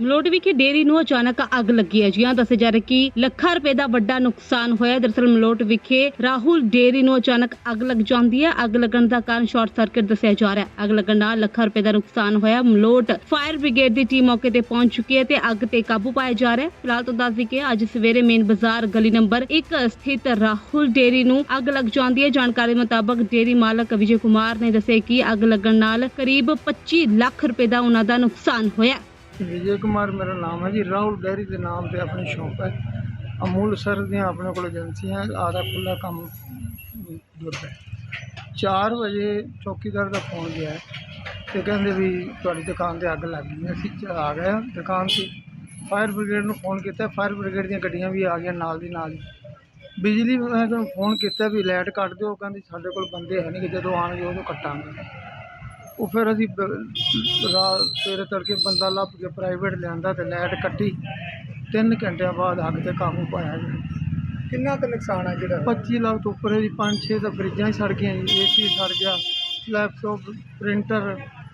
ਮਲੋਟ ਵਿਖੇ ਡੇਰੀ ਨੂੰ ਅਚਾਨਕ ਅੱਗ ਲੱਗੀ ਹੈ। ਜੀਆਂ ਦੱਸਿਆ ਜਾ ਰਿਹਾ ਕਿ ਲੱਖਾਂ ਰੁਪਏ ਦਾ ਵੱਡਾ ਨੁਕਸਾਨ ਹੋਇਆ ਹੈ। ਦਰਅਸਲ ਮਲੋਟ ਵਿਖੇ ਰਾਹੁਲ ਡੇਰੀ ਨੂੰ ਅਚਾਨਕ ਅੱਗ ਲੱਗ ਜਾਂਦੀ ਹੈ। ਅੱਗ ਲੱਗਣ ਦਾ ਕਾਰਨ ਸ਼ਾਰਟ ਸਰਕਟ ਦੱਸਿਆ ਜਾ ਰਿਹਾ ਹੈ। ਅੱਗ ਲੱਗਣ ਨਾਲ ਲੱਖਾਂ ਰੁਪਏ ਦਾ ਨੁਕਸਾਨ ਹੋਇਆ। ਮਲੋਟ ਫਾਇਰ ਬ੍ਰਿਗੇਡ ਦੀ ਟੀਮ ਮੌਕੇ ਤੇ ਪਹੁੰਚ ਚੁੱਕੀ ਹੈ ਤੇ ਅੱਗ ਤੇ ਕਾਬੂ ਪਾਇਆ ਜਾ ਰਿਹਾ ਹੈ। ਫਿਲਹਾਲ ਤੋਂ ਦੱਸ ਦਈਏ ਕਿ ਅੱਜ ਸਵੇਰੇ ਮੇਨ ਬਾਜ਼ਾਰ ਗਲੀ ਨੰਬਰ 1 ਸਥਿਤ ਰਾਹੁਲ ਡੇਰੀ ਨੂੰ ਅੱਗ ਲੱਗ ਜਾਂਦੀ ਹੈ। ਜਾਣਕਾਰੀ ਮੁਤਾਬਕ ਡੇਰੀ ਮਾਲਕ ਵਿਜੇ ਕੁਮਾਰ ਨੇ ਦੱਸਿਆ ਕਿ ਅੱਗ ਲੱਗਣ ਨਾਲ ਕਰੀਬ 25 ਲੱਖ ਰੁਪਏ ਦਾ ਉਹਨਾਂ ਦਾ ਨੁਕਸਾਨ ਹੋਇਆ ਵਿਜੇ ਕੁਮਾਰ ਮੇਰਾ ਨਾਮ ਹੈ ਜੀ। ਰਾਹੁਲ ਡੈਰੀ ਦੇ ਨਾਮ ਤੇ ਆਪਣੀ ਸ਼ੌਪ ਹੈ। ਅਮੂਲ ਸਰ ਦੀਆਂ ਆਪਣੇ ਕੋਲ ਏਜੰਸੀਆਂ ਆਦਾ ਖੁੱਲਾ ਕੰਮ ਦੁੱਧ ਹੈ। 4 ਵਜੇ ਚੌਕੀਦਾਰ ਦਾ ਫੋਨ ਗਿਆ ਹੈ ਤੇ ਕਹਿੰਦੇ ਵੀ ਤੁਹਾਡੀ ਦੁਕਾਨ ਤੇ ਅੱਗ ਲੱਗ ਗਈ ਅਸੀਂ ਚ- ਆ ਗਏ ਹਾਂ ਦੁਕਾਨ ਤੇ। ਫਾਇਰ ਬ੍ਰਿਗੇਡ ਨੂੰ ਫੋਨ ਕੀਤਾ। ਫਾਇਰ ਬ੍ਰਿਗੇਡ ਦੀਆਂ ਗੱਡੀਆਂ ਵੀ ਆ ਗਈਆਂ ਨਾਲ ਦੀ ਨਾਲ ਹੀ। ਬਿਜਲੀ ਮੈਂ ਨੂੰ ਫੋਨ ਕੀਤਾ ਵੀ ਲਾਈਟ ਕੱਟ ਦਿਓ। ਕਹਿੰਦੇ ਸਾਡੇ ਕੋਲ ਬੰਦੇ ਹੈ ਨਹੀਂ ਕਿ ਜਦੋਂ ਆਣਗੇ ਉਦੋਂ ਕੱਟਾਂਗੇ। ਉਹ ਫਿਰ ਅਸੀਂ ਰਾਤ ਸਵੇਰੇ ਤੜਕੇ ਬੰਦਾ ਲੱਭ ਕੇ ਪ੍ਰਾਈਵੇਟ ਲਿਆਂਦਾ ਤੇ ਲਾਈਟ ਕੱਟੀ। ਤਿੰਨ ਘੰਟਿਆਂ ਬਾਅਦ ਅੱਗ ਤੇ ਕਾਬੂ ਪਾਇਆ ਗਿਆ ਕਿੰਨਾ ਕੁ ਨੁਕਸਾਨ ਹੈ ਜਿਹੜਾ? 25 ਲੱਖ ਤੋਂ ਉੱਪਰ ਜੀ 5-6 ਤਾਂ ਫਰਿੱਜਾਂ ਹੀ ਸੜ ਗਈਆਂ ਜੀ ਏਸੀ ਸੜ ਗਿਆ ਲੈਪਟਾਪ ਪ੍ਰਿੰਟਰ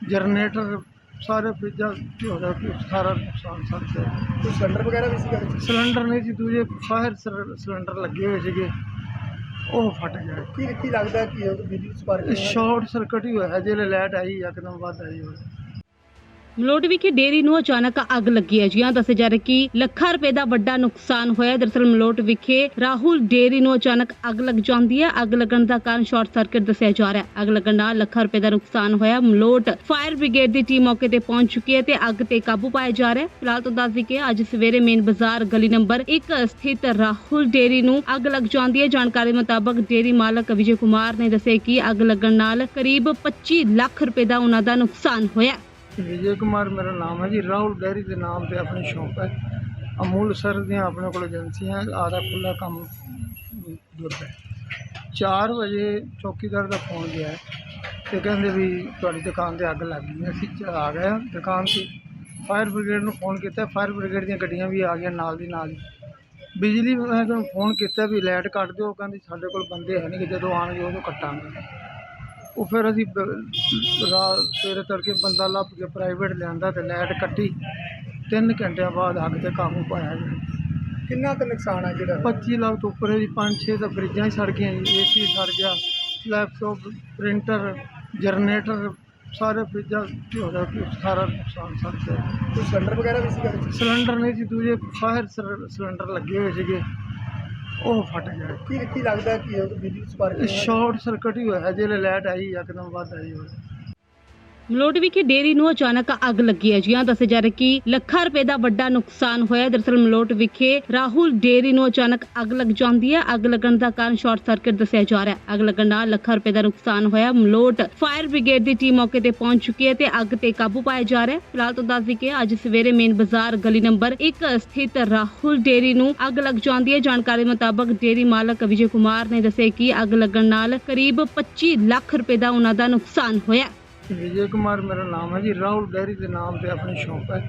ਜਨਰੇਟਰ ਸਾਰੇ ਫਰਿੱਜਾਂ ਹੋ ਗਿਆ ਕਿ ਸਾਰਾ ਨੁਕਸਾਨ ਸੜ ਗਿਆ ਕੋਈ ਸਿਲੰਡਰ ਵਗੈਰਾ ਵੀ ਸੀਗਾ? ਸਿਲੰਡਰ ਨਹੀਂ ਸੀ ਦੂਜੇ ਫਾਇਰ ਸਿਲੰਡਰ ਲੱਗੇ ਹੋਏ ਸੀਗੇ। ਉਹ ਫਟ ਗਿਆ। ਕੀ ਕੀ ਲੱਗਦਾ ਕਿ ਉਹ ਬਿਜਲੀ ਸਪਾਰਕ ਸ਼ਾਰਟ ਸਰਕਟ ਹੀ ਹੋਇਆ। ਜਿਹੜੇ ਲਾਈਟ ਆਈ ਇੱਕਦਮ ਵੱਧ ਆਈ ਹੋਈ। ਮਲੋਟ ਵਿਖੇ ਡੇਰੀ ਨੂੰ ਅਚਾਨਕ ਅੱਗ ਲੱਗੀ ਹੈ। ਜੀਆਂ ਦੱਸਿਆ ਜਾ ਰਿਹਾ ਕਿ ਲੱਖਾਂ ਰੁਪਏ ਦਾ ਵੱਡਾ ਨੁਕਸਾਨ ਹੋਇਆ ਹੈ। ਦਰਅਸਲ ਮਲੋਟ ਵਿਖੇ ਰਾਹੁਲ ਡੇਰੀ ਨੂੰ ਅਚਾਨਕ ਅੱਗ ਲੱਗ ਜਾਂਦੀ ਹੈ। ਅੱਗ ਲੱਗਣ ਦਾ ਕਾਰਨ ਸ਼ਾਰਟ ਸਰਕਟ ਦੱਸਿਆ ਜਾ ਰਿਹਾ ਹੈ। ਅੱਗ ਲੱਗਣ ਨਾਲ ਲੱਖਾਂ ਰੁਪਏ ਦਾ ਨੁਕਸਾਨ ਹੋਇਆ ਮਲੋਟ ਫਾਇਰ ਬ੍ਰਿਗੇਡ ਦੀ ਟੀਮ ਮੌਕੇ ਤੇ ਪਹੁੰਚ ਚੁੱਕੀ ਹੈ ਤੇ ਅੱਗ ਤੇ ਕਾਬੂ ਪਾਇਆ ਜਾ ਰਿਹਾ ਹੈ। ਫਿਲਹਾਲ ਤੋਂ ਦੱਸ ਦਈਏ ਕਿ ਅੱਜ ਸਵੇਰੇ ਮੇਨ ਬਾਜ਼ਾਰ ਗਲੀ ਨੰਬਰ 1 ਸਥਿਤ ਰਾਹੁਲ ਡੇਰੀ ਨੂੰ ਅੱਗ ਲੱਗ ਜਾਂਦੀ ਹੈ। ਜਾਣਕਾਰੀ ਮੁਤਾਬਕ ਡੇਰੀ ਮਾਲਕ ਵਿਜੇ ਕੁਮਾਰ ਨੇ ਦੱਸਿਆ ਕਿ ਅੱਗ ਲੱਗਣ ਨਾਲ ਕਰੀਬ 25 ਲੱਖ ਰੁਪਏ ਦਾ ਉਹਨਾਂ ਦਾ ਨੁਕਸਾਨ ਹੋਇਆ ਵਿਜੇ ਕੁਮਾਰ ਮੇਰਾ ਨਾਮ ਹੈ ਜੀ। ਰਾਹੁਲ ਡੈਰੀ ਦੇ ਨਾਮ ਤੇ ਆਪਣੀ ਸ਼ੌਪ ਹੈ। ਅਮੂਲ ਸਰ ਦੀਆਂ ਆਪਣੇ ਕੋਲ ਏਜੰਸੀਆਂ ਆਦਾ ਖੁੱਲਾ ਕੰਮ ਦੁੱਧ ਹੈ। 4 ਵਜੇ ਚੌਕੀਦਾਰ ਦਾ ਫੋਨ ਗਿਆ ਹੈ ਤੇ ਕਹਿੰਦੇ ਵੀ ਤੁਹਾਡੀ ਦੁਕਾਨ ਤੇ ਅੱਗ ਲੱਗ ਗਈ ਅਸੀਂ ਚ- ਆ ਗਏ ਹਾਂ ਦੁਕਾਨ ਤੇ। ਫਾਇਰ ਬ੍ਰਿਗੇਡ ਨੂੰ ਫੋਨ ਕੀਤਾ। ਫਾਇਰ ਬ੍ਰਿਗੇਡ ਦੀਆਂ ਗੱਡੀਆਂ ਵੀ ਆ ਗਈਆਂ ਨਾਲ ਦੀ ਨਾਲ ਹੀ। ਬਿਜਲੀ ਮੈਂ ਨੂੰ ਫੋਨ ਕੀਤਾ ਵੀ ਲਾਈਟ ਕੱਟ ਦਿਓ। ਕਹਿੰਦੇ ਸਾਡੇ ਕੋਲ ਬੰਦੇ ਹੈ ਨਹੀਂ ਕਿ ਜਦੋਂ ਆਣਗੇ ਉਦੋਂ ਕੱਟਾਂਗੇ। ਉਹ ਫਿਰ ਅਸੀਂ ਬ- ਰਾਤ ਸਵੇਰੇ ਤੜਕੇ ਬੰਦਾ ਲੱਭ ਕੇ ਪ੍ਰਾਈਵੇਟ ਲਿਆਂਦਾ ਤੇ ਲਾਈਟ ਕੱਟੀ। ਤਿੰਨ ਘੰਟਿਆਂ ਬਾਅਦ ਅੱਗ ਤੇ ਕਾਬੂ ਪਾਇਆ ਗਿਆ ਕਿੰਨਾ ਕੁ ਨੁਕਸਾਨ ਹੈ ਜਿਹੜਾ? 25 ਲੱਖ ਤੋਂ ਉੱਪਰ ਹੈ ਜੀ 5-6 ਤਾਂ ਫਰਿੱਜਾਂ ਹੀ ਸੜ ਗਈਆਂ ਜੀ ਏਸੀ ਸੜ ਗਿਆ ਲੈਪਟਾਪ ਪ੍ਰਿੰਟਰ ਜਨਰੇਟਰ ਸਾਰੇ ਫਰਿੱਜਾਂ ਹੋ ਗਿਆ ਕਿ ਸਾਰਾ ਨੁਕਸਾਨ ਸੜ ਗਿਆ। ਕੋਈ ਸਿਲੰਡਰ ਵਗੈਰਾ ਵੀ ਸੀਗਾ ਵਿੱਚ? ਸਿਲੰਡਰ ਨਹੀਂ ਸੀ ਦੂਜੇ ਫਾਇਰ ਸਿਲੰਡਰ ਲੱਗੇ ਹੋਏ ਸੀਗੇ। ਉਹ ਫਟ ਗਿਆ। ਕੀ ਕੀ ਲੱਗਦਾ ਕਿ ਉਹ ਬਿਜਲੀ ਸਪਾਰਕ ਸ਼ਾਰਟ ਸਰਕਟ ਹੀ ਹੋਇਆ ਜਿਹੜੇ ਲਾਈਟ ਆਈ ਇੱਕਦਮ ਵੱਧ ਆਈ ਹੋਈ ਮਲੋਟ ਵਿਖੇ ਡੇਰੀ ਨੂੰ ਅਚਾਨਕ ਅੱਗ ਲੱਗੀ ਹੈ। ਜੀਆਂ ਦੱਸਿਆ ਜਾ ਰਿਹਾ ਕਿ ਲੱਖਾਂ ਰੁਪਏ ਦਾ ਵੱਡਾ ਨੁਕਸਾਨ ਹੋਇਆ ਹੈ। ਦਰਅਸਲ ਮਲੋਟ ਵਿਖੇ ਰਾਹੁਲ ਡੇਰੀ ਨੂੰ ਅਚਾਨਕ ਅੱਗ ਲੱਗ ਜਾਂਦੀ ਹੈ। ਅੱਗ ਲੱਗਣ ਦਾ ਕਾਰਨ ਸ਼ਾਰਟ ਸਰਕਟ ਦੱਸਿਆ ਜਾ ਰਿਹਾ ਹੈ। ਅੱਗ ਲੱਗਣ ਨਾਲ ਲੱਖਾਂ ਰੁਪਏ ਦਾ ਨੁਕਸਾਨ ਹੋਇਆ। ਮਲੋਟ ਫਾਇਰ ਬ੍ਰਿਗੇਡ ਦੀ ਟੀਮ ਮੌਕੇ ਤੇ ਪਹੁੰਚ ਚੁੱਕੀ ਹੈ ਤੇ ਅੱਗ ਤੇ ਕਾਬੂ ਪਾਇਆ ਜਾ ਰਿਹਾ ਹੈ। ਫਿਲਹਾਲ ਤੋਂ ਦੱਸ ਦਈਏ ਕਿ ਅੱਜ ਸਵੇਰੇ ਮੇਨ ਬਾਜ਼ਾਰ ਗਲੀ ਨੰਬਰ 1 ਸਥਿਤ ਰਾਹੁਲ ਡੇਰੀ ਨੂੰ ਅੱਗ ਲੱਗ ਜਾਂਦੀ ਹੈ। ਜਾਣਕਾਰੀ ਮੁਤਾਬਕ ਡੇਰੀ ਮਾਲਕ ਵਿਜੇ ਕੁਮਾਰ ਨੇ ਦੱਸਿਆ ਕਿ ਅੱਗ ਲੱਗਣ ਨਾਲ ਕਰੀਬ 25 ਲੱਖ ਰੁਪਏ ਦਾ ਉਹਨਾਂ ਦਾ ਨੁਕਸਾਨ ਹੋਇਆ ਵਿਜੇ ਕੁਮਾਰ ਮੇਰਾ ਨਾਮ ਹੈ ਜੀ। ਰਾਹੁਲ ਡੈਰੀ ਦੇ ਨਾਮ ਤੇ ਆਪਣੀ ਸ਼ੌਪ ਹੈ।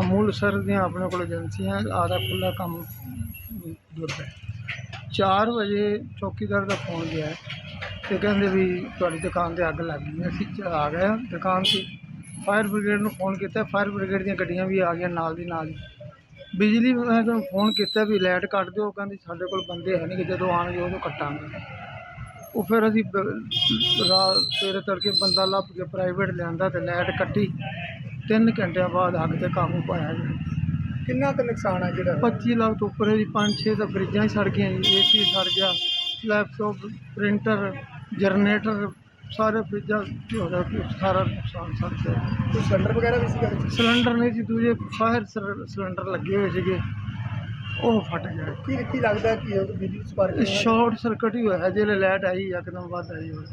ਅਮੂਲ ਸਰ ਦੀਆਂ ਆਪਣੇ ਕੋਲ ਏਜੰਸੀਆਂ, ਆਦਾ ਖੁੱਲਾ ਕੰਮ ਦੁੱਧ ਹੈ। 4 ਵਜੇ ਚੌਕੀਦਾਰ ਦਾ ਫੋਨ ਗਿਆ ਹੈ ਤੇ ਕਹਿੰਦੇ ਵੀ ਤੁਹਾਡੀ ਦੁਕਾਨ ਤੇ ਅੱਗ ਲੱਗ ਗਈ ਅਸੀਂ ਆ ਗਏ ਹਾਂ ਦੁਕਾਨ ਤੇ। ਫਾਇਰ ਬ੍ਰਿਗੇਡ ਨੂੰ ਫੋਨ ਕੀਤਾ। ਫਾਇਰ ਬ੍ਰਿਗੇਡ ਦੀਆਂ ਗੱਡੀਆਂ ਵੀ ਆ ਗਈਆਂ ਨਾਲ ਦੀ ਨਾਲ ਬਿਜਲੀ ਮੈਂ ਨੂੰ ਫੋਨ ਕੀਤਾ ਵੀ ਲਾਈਟ ਕੱਟ ਦਿਓ। ਕਹਿੰਦੇ ਸਾਡੇ ਕੋਲ ਬੰਦੇ ਹੈ ਨਹੀਂ ਕਿ ਜਦੋਂ ਆਣਗੇ ਉਦੋਂ ਕੱਟਾਂਗੇ। ਉਹ ਫਿਰ ਅਸੀਂ ਬ- ਰਾਤ ਸਵੇਰੇ ਤੜਕੇ ਬੰਦਾ ਲੱਭ ਕੇ ਪ੍ਰਾਈਵੇਟ ਲਿਆਂਦਾ ਤੇ ਲਾਈਟ ਕੱਟੀ। ਤਿੰਨ ਘੰਟਿਆਂ ਬਾਅਦ ਅੱਗ ਤੇ ਕਾਬੂ ਪਾਇਆ ਗਿਆ ਕਿੰਨਾ ਕੁ ਨੁਕਸਾਨ ਹੈ ਜਿਹੜਾ? 25 ਲੱਖ ਤੋਂ ਉੱਪਰ ਜੀ 5-6 ਤਾਂ ਫਰਿੱਜਾਂ ਹੀ ਸੜ ਗਈਆਂ ਜੀ ਏਸੀ ਸੜ ਗਿਆ ਲੈਪਟਾਪ ਪ੍ਰਿੰਟਰ ਜਨਰੇਟਰ ਸਾਰੇ ਫਰਿੱਜਾਂ ਹੋ ਗਿਆ ਕਿ ਸਾਰਾ ਨੁਕਸਾਨ ਸੜ ਗਿਆ ਕੋਈ ਸਿਲੰਡਰ ਵਗੈਰਾ ਵੀ ਸੀਗਾ ਵਿੱਚ? ਸਿਲੰਡਰ ਨਹੀਂ ਸੀ ਦੂਜੇ ਫਾਇਰ ਸਿਲੰਡਰ ਲੱਗੇ ਹੋਏ ਸੀਗੇ। ਉਹ ਫਟ ਗਿਆ। ਕੀ ਕੀ ਲੱਗਦਾ ਕਿ ਉਹ ਬਿਜਲੀ ਸਪਾਰਕ ਸ਼ਾਰਟ ਸਰਕਟ ਹੀ? ਹੋਇਆ ਜਿਹੜੇ ਲਾਈਟ ਆਈ ਇੱਕਦਮ ਵੱਧ ਆਈ ਹੋਈ।